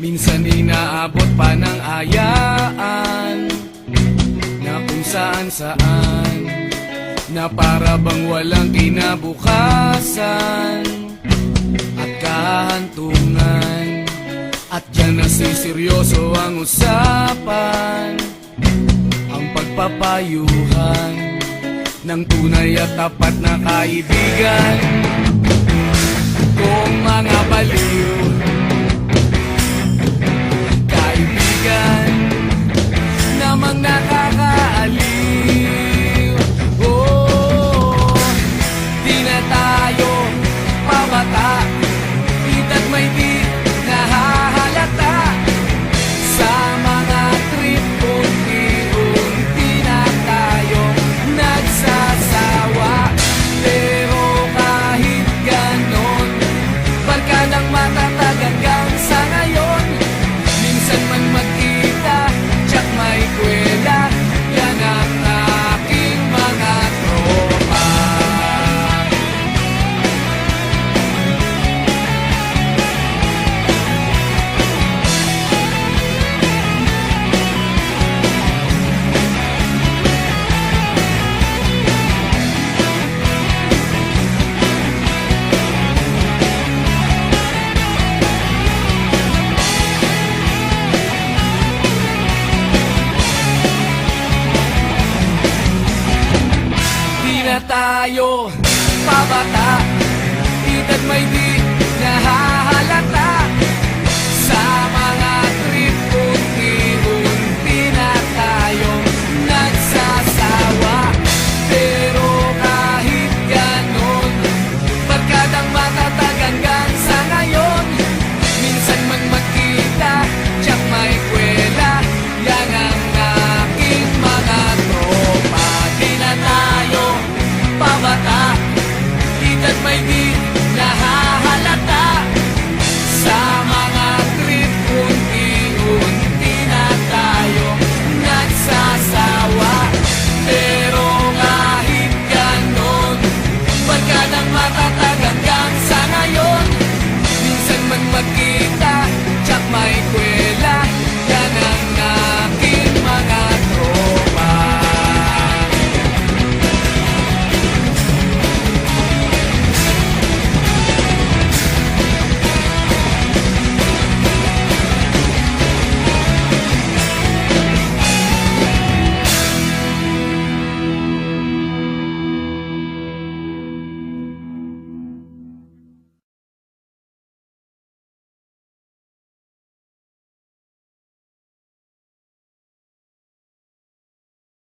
Minsan inaabot pa ng ayaan Na kung saan saan. Na para bang walang kinabukasan At kahantungan. At dyan nasiseryoso ang usapan Ang pagpapayuhan Ng tunay at tapat na kaibigan na tayo. Pabata Edad may di